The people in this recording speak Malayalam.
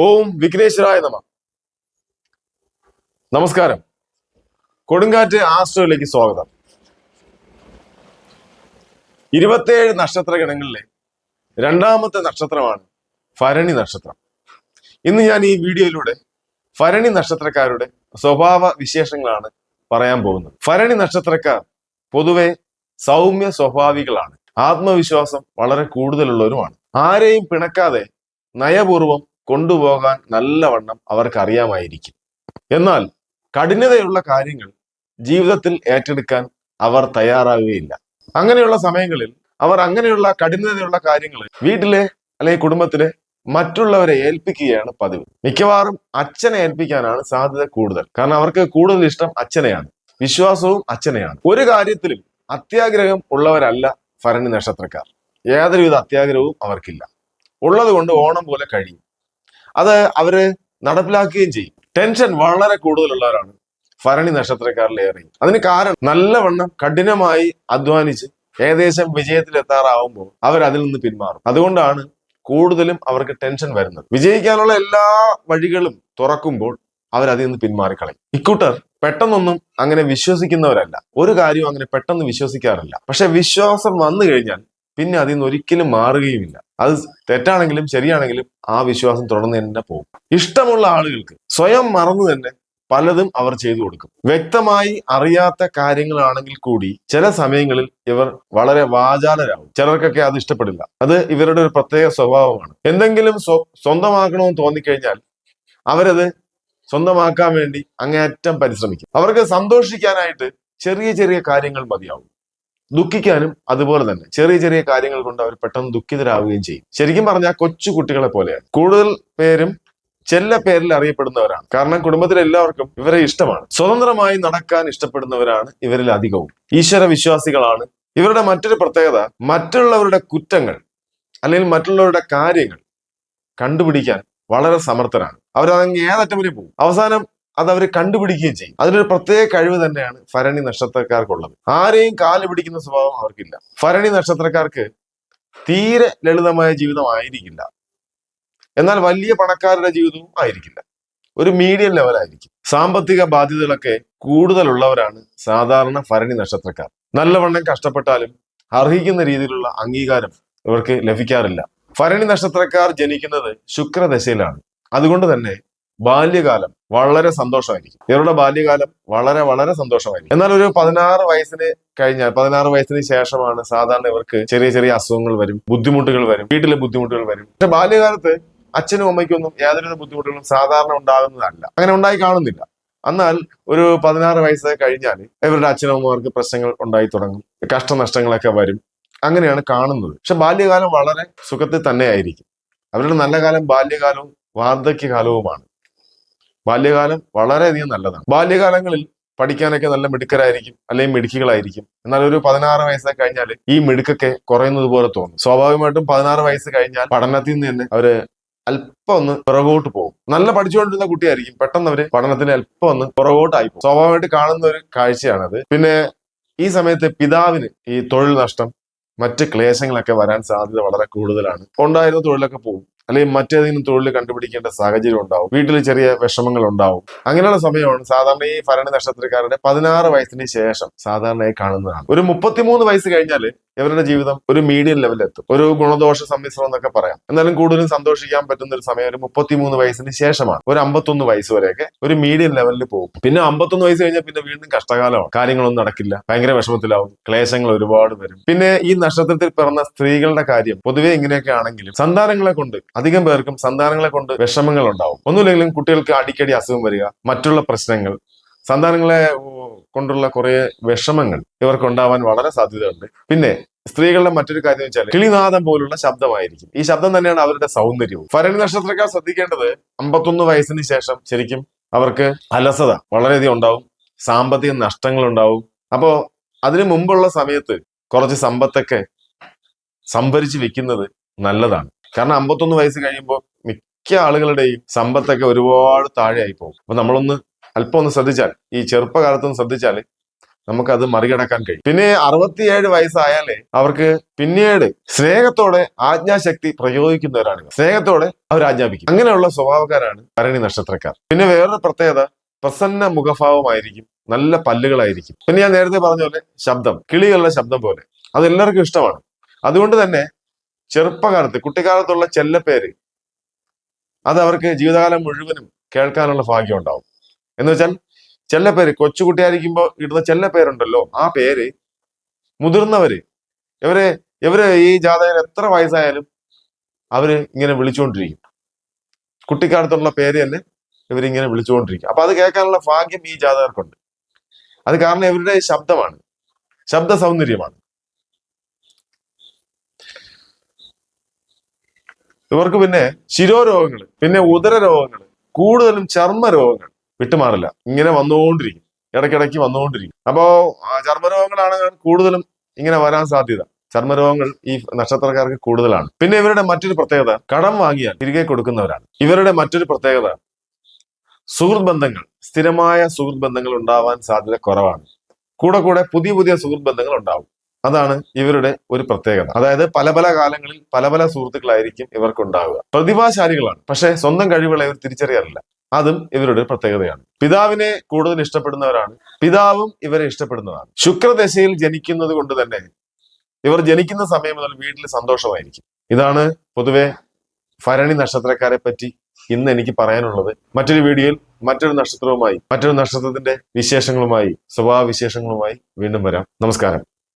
ഓം വിഘ്നേശ്വരായ നമ. നമസ്കാരം. കൊടുങ്കാറ്റ് ആസ്ട്രോയിലേക്ക് സ്വാഗതം. ഇരുപത്തേഴ് നക്ഷത്ര ഗണങ്ങളിലെ രണ്ടാമത്തെ നക്ഷത്രമാണ് ഭരണി നക്ഷത്രം. ഇന്ന് ഞാൻ ഈ വീഡിയോയിലൂടെ ഭരണി നക്ഷത്രക്കാരുടെ സ്വഭാവ വിശേഷങ്ങളാണ് പറയാൻ പോകുന്നത്. ഭരണി നക്ഷത്രക്കാർ പൊതുവെ സൗമ്യ സ്വഭാവികളാണ്. ആത്മവിശ്വാസം വളരെ കൂടുതലുള്ളവരുമാണ്. ആരെയും പിണക്കാതെ നയപൂർവം കൊണ്ടുപോകാൻ നല്ലവണ്ണം അവർക്ക് അറിയാമായിരിക്കും എന്നാൽ കഠിനതയുള്ള കാര്യങ്ങൾ ജീവിതത്തിൽ ഏറ്റെടുക്കാൻ അവർ തയ്യാറാവുകയില്ല. അങ്ങനെയുള്ള സമയങ്ങളിൽ അവർ അങ്ങനെയുള്ള കഠിനതയുള്ള കാര്യങ്ങൾ വീട്ടിലെ അല്ലെങ്കിൽ കുടുംബത്തിലെ മറ്റുള്ളവരെ ഏൽപ്പിക്കുകയാണ് പതിവ്. മിക്കവാറും അച്ഛനെ ഏൽപ്പിക്കാനാണ് സാധ്യത കൂടുതൽ. കാരണം അവർക്ക് കൂടുതൽ ഇഷ്ടം അച്ഛനെയാണ്. വിശ്വാസവും അച്ഛനെയാണ്. ഒരു കാര്യത്തിലും അത്യാഗ്രഹം ഉള്ളവരല്ല ഭരണി നക്ഷത്രക്കാർ. യാതൊരുവിധ അത്യാഗ്രഹവും അവർക്കില്ല. ഉള്ളത് കൊണ്ട് ഓണം പോലെ കഴിയും. അത് അവർ നടപ്പിലാക്കുകയും ചെയ്യും. ടെൻഷൻ വളരെ കൂടുതലുള്ളവരാണ്. ഭരണി നക്ഷത്രക്കാരിലേറെ അതിന് കാരണം നല്ലവണ്ണം കഠിനമായി അധ്വാനിച്ച് ഏകദേശം വിജയത്തിലെത്താറാവുമ്പോൾ അവർ അതിൽ നിന്ന് പിന്മാറും. അതുകൊണ്ടാണ് കൂടുതലും അവർക്ക് ടെൻഷൻ വരുന്നത്. വിജയിക്കാനുള്ള എല്ലാ വഴികളും തുറക്കുമ്പോൾ അവർ അതിൽ നിന്ന് പിന്മാറിക്കളയും. ഇക്കൂട്ടർ പെട്ടെന്നൊന്നും അങ്ങനെ വിശ്വസിക്കുന്നവരല്ല. ഒരു കാര്യവും അങ്ങനെ പെട്ടെന്ന് വിശ്വസിക്കാറില്ല. പക്ഷെ വിശ്വാസം വന്നു കഴിഞ്ഞാൽ പിന്നെ അതിൽ നിന്ന് ഒരിക്കലും മാറുകയുമില്ല. അത് തെറ്റാണെങ്കിലും ശരിയാണെങ്കിലും ആ വിശ്വാസം തുടർന്ന് തന്നെ പോകും. ഇഷ്ടമുള്ള ആളുകൾക്ക് സ്വയം മറന്നു തന്നെ പലതും അവർ ചെയ്തു കൊടുക്കും. വ്യക്തമായി അറിയാത്ത കാര്യങ്ങളാണെങ്കിൽ കൂടി ചില സമയങ്ങളിൽ ഇവർ വളരെ വാചാലരാകും. ചിലർക്കൊക്കെ അത് ഇഷ്ടപ്പെടില്ല. അത് ഇവരുടെ ഒരു പ്രത്യേക സ്വഭാവമാണ്. എന്തെങ്കിലും സ്വ- സ്വന്തമാക്കണമെന്ന് തോന്നിക്കഴിഞ്ഞാൽ അവരത് സ്വന്തമാക്കാൻ വേണ്ടി അങ്ങേയറ്റം പരിശ്രമിക്കും. അവർക്ക് സന്തോഷിക്കാനായിട്ട് ചെറിയ ചെറിയ കാര്യങ്ങൾ മതിയാവും. ദുഃഖിക്കാനും അതുപോലെ തന്നെ ചെറിയ ചെറിയ കാര്യങ്ങൾ കൊണ്ട് അവർ പെട്ടെന്ന് ദുഃഖിതരാവുകയും ചെയ്യും. ശരിക്കും പറഞ്ഞാൽ കൊച്ചു കുട്ടികളെ പോലെയാണ്. കൂടുതൽ പേരും ചെല്ല പേരിൽ അറിയപ്പെടുന്നവരാണ്. കാരണം കുടുംബത്തിലെ എല്ലാവർക്കും ഇവരെ ഇഷ്ടമാണ്. സ്വതന്ത്രമായി നടക്കാൻ ഇഷ്ടപ്പെടുന്നവരാണ് ഇവരിൽ അധികവും. ഈശ്വര വിശ്വാസികളാണ്. ഇവരുടെ മറ്റൊരു പ്രത്യേകത മറ്റുള്ളവരുടെ കുറ്റങ്ങൾ അല്ലെങ്കിൽ മറ്റുള്ളവരുടെ കാര്യങ്ങൾ കണ്ടുപിടിക്കാൻ വളരെ സമർത്ഥരാണ്. അവരതങ്ങ് ഏതറ്റം വരെ പോകും. അവസാനം അത് അവർ കണ്ടുപിടിക്കുകയും ചെയ്യും. അതിനൊരു പ്രത്യേക കഴിവ് തന്നെയാണ് ഭരണി നക്ഷത്രക്കാർക്കുള്ളത്. ആരെയും കാൽ പിടിക്കുന്ന സ്വഭാവം അവർക്കില്ല. ഭരണി നക്ഷത്രക്കാർക്ക് തീരെ ലളിതമായ ജീവിതം ആയിരിക്കില്ല. എന്നാൽ വലിയ പണക്കാരുടെ ജീവിതവും ആയിരിക്കില്ല. ഒരു മീഡിയം ലെവലായിരിക്കും സാമ്പത്തിക ബാധ്യതകളൊക്കെ കൂടുതലുള്ളവരാണ് സാധാരണ ഭരണി നക്ഷത്രക്കാർ. നല്ലവണ്ണം കഷ്ടപ്പെട്ടാലും അർഹിക്കുന്ന രീതിയിലുള്ള അംഗീകാരം ഇവർക്ക് ലഭിക്കാറില്ല. ഭരണി നക്ഷത്രക്കാർ ജനിക്കുന്നത് ശുക്രദശയിലാണ്. അതുകൊണ്ട് തന്നെ ബാല്യകാലം വളരെ സന്തോഷമായിരിക്കും. ഇവരുടെ ബാല്യകാലം വളരെ വളരെ സന്തോഷമായിരിക്കും. എന്നാൽ ഒരു പതിനാറ് വയസ്സിന് കഴിഞ്ഞാൽ പതിനാറ് വയസ്സിന് ശേഷമാണ് സാധാരണ ഇവർക്ക് ചെറിയ ചെറിയ അസുഖങ്ങൾ വരും ബുദ്ധിമുട്ടുകൾ വരും വീട്ടിലെ ബുദ്ധിമുട്ടുകൾ വരും. പക്ഷെ ബാല്യകാലത്ത് അച്ഛനും അമ്മയ്ക്കൊന്നും യാതൊരു ബുദ്ധിമുട്ടുകളും സാധാരണ ഉണ്ടാകുന്നതല്ല. അങ്ങനെ ഉണ്ടായി കാണുന്നില്ല. എന്നാൽ ഒരു പതിനാറ് വയസ്സ് കഴിഞ്ഞാൽ ഇവരുടെ അച്ഛനമ്മമാർക്ക് പ്രശ്നങ്ങൾ ഉണ്ടായി തുടങ്ങും കഷ്ടനഷ്ടങ്ങളൊക്കെ വരും. അങ്ങനെയാണ് കാണുന്നത്. പക്ഷെ ബാല്യകാലം വളരെ സുഖത്തിൽ തന്നെയായിരിക്കും. അവരുടെ നല്ല കാലം ബാല്യകാലവും വാർദ്ധക്യകാലവുമാണ്. ബാല്യകാലം വളരെയധികം നല്ലതാണ്. ബാല്യകാലങ്ങളിൽ പഠിക്കാനൊക്കെ നല്ല മിടുക്കരായിരിക്കും അല്ലെങ്കിൽ മിടുക്കികളായിരിക്കും. എന്നാൽ ഒരു പതിനാറ് വയസ്സൊക്കെ കഴിഞ്ഞാൽ ഈ മിടുക്കൊക്കെ കുറയുന്നത് പോലെ തോന്നും. സ്വാഭാവികമായിട്ടും പതിനാറ് വയസ്സ് കഴിഞ്ഞാൽ പഠനത്തിൽ നിന്ന് തന്നെ അവർ അല്പം ഒന്ന് പുറകോട്ട് പോകും. നല്ല പഠിച്ചുകൊണ്ടിരുന്ന കുട്ടിയായിരിക്കും പെട്ടെന്ന് അവർ പഠനത്തിന് അല്പം ഒന്ന് പുറകോട്ടായി പോകും. സ്വാഭാവികമായിട്ട് കാണുന്ന ഒരു കാഴ്ചയാണത്. പിന്നെ ഈ സമയത്ത് പിതാവിന് ഈ തൊഴിൽ നഷ്ടം മറ്റ് ക്ലേശങ്ങളൊക്കെ വരാൻ സാധ്യത വളരെ കൂടുതലാണ്. ഉണ്ടായിരുന്ന തൊഴിലൊക്കെ പോകും. അല്ലെങ്കിൽ മറ്റേതെങ്കിലും തൊഴിൽ കണ്ടുപിടിക്കേണ്ട സാഹചര്യം ഉണ്ടാവും. വീട്ടിൽ ചെറിയ വിഷമങ്ങൾ ഉണ്ടാവും. അങ്ങനെയുള്ള സമയമാണ് സാധാരണ ഈ ഭരണി നക്ഷത്രക്കാരുടെ പതിനാറ് വയസ്സിന് ശേഷം സാധാരണയായി കാണുന്നതാണ്. ഒരു മുപ്പത്തിമൂന്ന് വയസ്സ് കഴിഞ്ഞാൽ ഇവരുടെ ജീവിതം ഒരു മീഡിയം ലെവലിൽ എത്തും. ഒരു ഗുണദോഷ സമ്മിശ്രം എന്നൊക്കെ പറയാം. എന്നാലും കൂടുതലും സന്തോഷിക്കാൻ പറ്റുന്ന ഒരു സമയം ഒരു മുപ്പത്തിമൂന്ന് വയസ്സിന് ശേഷമാണ്. ഒരു അമ്പത്തൊന്ന് വയസ്സ് വരെയൊക്കെ ഒരു മീഡിയം ലെവലിൽ പോകും. പിന്നെ അമ്പത്തൊന്ന് വയസ്സ് കഴിഞ്ഞാൽ പിന്നെ വീണ്ടും കഷ്ടകാലമാണ്. കാര്യങ്ങളൊന്നും നടക്കില്ല. ഭയങ്കര വിഷമത്തിലാവും. ക്ലേശങ്ങൾ ഒരുപാട് വരും. പിന്നെ ഈ നക്ഷത്രത്തിൽ പിറന്ന സ്ത്രീകളുടെ കാര്യം പൊതുവെ ഇങ്ങനെയൊക്കെ ആണെങ്കിലും സന്താനങ്ങളെ കൊണ്ട് അധികം പേർക്കും സന്താനങ്ങളെ കൊണ്ട് വിഷമങ്ങൾ ഉണ്ടാവും. ഒന്നുമില്ലെങ്കിലും കുട്ടികൾക്ക് അടിക്കടി അസുഖം വരിക മറ്റുള്ള പ്രശ്നങ്ങൾ സന്താനങ്ങളെ കൊണ്ടുള്ള കുറെ വിഷമങ്ങൾ ഇവർക്ക് ഉണ്ടാവാൻ വളരെ സാധ്യതയുണ്ട്. പിന്നെ സ്ത്രീകളുടെ മറ്റൊരു കാര്യം വെച്ചാൽ കിളിനാഥം പോലുള്ള ശബ്ദമായിരിക്കും. ഈ ശബ്ദം തന്നെയാണ് അവരുടെ സൗന്ദര്യവും. ഭരണി നക്ഷത്രക്കാർ ശ്രദ്ധിക്കേണ്ടത് അമ്പത്തൊന്ന് വയസ്സിന് ശേഷം ശരിക്കും അവർക്ക് അലസത വളരെയധികം ഉണ്ടാവും സാമ്പത്തിക നഷ്ടങ്ങൾ ഉണ്ടാവും. അപ്പോ അതിനു മുമ്പുള്ള സമയത്ത് കുറച്ച് സമ്പത്തൊക്കെ സംഭരിച്ച് വെക്കുന്നത് നല്ലതാണ്. കാരണം അമ്പത്തൊന്ന് വയസ്സ് കഴിയുമ്പോൾ മിക്ക ആളുകളുടെയും സമ്പത്തൊക്കെ ഒരുപാട് താഴെയായി പോകും. അപ്പൊ നമ്മളൊന്ന് അല്പം ഒന്ന് ശ്രദ്ധിച്ചാൽ ഈ ചെറുപ്പകാലത്തൊന്ന് ശ്രദ്ധിച്ചാൽ നമുക്കത് മറികടക്കാൻ കഴിയും. പിന്നെ അറുപത്തിയേഴ് വയസ്സായാലേ അവർക്ക് പിന്നീട് സ്നേഹത്തോടെ ആജ്ഞാശക്തി പ്രയോഗിക്കുന്നവരാണ്. സ്നേഹത്തോടെ അവർ ആജ്ഞാപിക്കും. അങ്ങനെയുള്ള സ്വഭാവക്കാരാണ് ഭരണി നക്ഷത്രക്കാർ. പിന്നെ വേറൊരു പ്രത്യേകത പ്രസന്ന മുഖഭാവമായിരിക്കും നല്ല പല്ലുകളായിരിക്കും. പിന്നെ ഞാൻ നേരത്തെ പറഞ്ഞ പോലെ ശബ്ദം കിളികളുടെ ശബ്ദം പോലെ. അത് എല്ലാവർക്കും ഇഷ്ടമാണ്. അതുകൊണ്ട് തന്നെ ചെറുപ്പകാലത്ത് കുട്ടിക്കാലത്തുള്ള ചെല്ലപ്പേര് അത് അവർക്ക് ജീവിതകാലം മുഴുവനും കേൾക്കാനുള്ള ഭാഗ്യം ഉണ്ടാവും. എന്ന് വെച്ചാൽ ചെല്ലപ്പേര് കൊച്ചുകുട്ടിയായിരിക്കുമ്പോൾ ഇടുന്ന ചെല്ലപ്പേരുണ്ടല്ലോ ആ പേര് മുതിർന്നവര് ഇവർ ഇവർ ഈ ജാതകർ എത്ര വയസ്സായാലും അവർ ഇങ്ങനെ വിളിച്ചുകൊണ്ടിരിക്കും. കുട്ടിക്കാലത്തുള്ള പേര് തന്നെ ഇവരിങ്ങനെ വിളിച്ചുകൊണ്ടിരിക്കും. അപ്പൊ അത് കേൾക്കാനുള്ള ഭാഗ്യം ഈ ജാതകർക്കുണ്ട്. അത് കാരണം ഇവരുടെ ശബ്ദമാണ് ശബ്ദ സൗന്ദര്യമാണ് ഇവർക്ക് പിന്നെ ശിരോരോഗങ്ങൾ പിന്നെ ഉദര രോഗങ്ങൾ കൂടുതലും ചർമ്മ രോഗങ്ങൾ വിട്ടുമാറില്ല. ഇങ്ങനെ വന്നുകൊണ്ടിരിക്കും. ഇടയ്ക്കിടയ്ക്ക് വന്നുകൊണ്ടിരിക്കും. അപ്പോ ആ ചർമ്മരോഗങ്ങളാണ് കൂടുതലും ഇങ്ങനെ വരാൻ സാധ്യത. ചർമ്മരോഗങ്ങൾ ഈ നക്ഷത്രക്കാർക്ക് കൂടുതലാണ്. പിന്നെ ഇവരുടെ മറ്റൊരു പ്രത്യേകത കടം വാങ്ങിയാൽ തിരികെ കൊടുക്കുന്നവരാണ്. ഇവരുടെ മറ്റൊരു പ്രത്യേകത സുഹൃത്ത് ബന്ധങ്ങൾ. സ്ഥിരമായ സുഹൃത്ത് ബന്ധങ്ങൾ ഉണ്ടാവാൻ സാധ്യത കുറവാണ്. കൂടെ കൂടെ പുതിയ പുതിയ സുഹൃത്ത് ബന്ധങ്ങൾ ഉണ്ടാവും. അതാണ് ഇവരുടെ ഒരു പ്രത്യേകത. അതായത് പല പല കാലങ്ങളിൽ പല പല സുഹൃത്തുക്കളായിരിക്കും ഇവർക്ക് ഉണ്ടാവുക പ്രതിഭാശാലികളാണ്. പക്ഷെ സ്വന്തം കഴിവുകളെ ഇവർ തിരിച്ചറിയാറില്ല. അതും ഇവരുടെ പ്രത്യേകതയാണ്. പിതാവിനെ കൂടുതൽ ഇഷ്ടപ്പെടുന്നവരാണ്. പിതാവും ഇവരെ ഇഷ്ടപ്പെടുന്നതാണ്. ശുക്രദശയിൽ ജനിക്കുന്നത് കൊണ്ട് തന്നെ ഇവർ ജനിക്കുന്ന സമയം മുതൽ വീട്ടിൽ സന്തോഷമായിരിക്കും. ഇതാണ് പൊതുവെ ഭരണി നക്ഷത്രക്കാരെ പറ്റി ഇന്ന് എനിക്ക് പറയാനുള്ളത്. മറ്റൊരു വീഡിയോയിൽ മറ്റൊരു നക്ഷത്രവുമായി മറ്റൊരു നക്ഷത്രത്തിന്റെ വിശേഷങ്ങളുമായി സ്വഭാവ വിശേഷങ്ങളുമായി വീണ്ടും വരാം. നമസ്കാരം.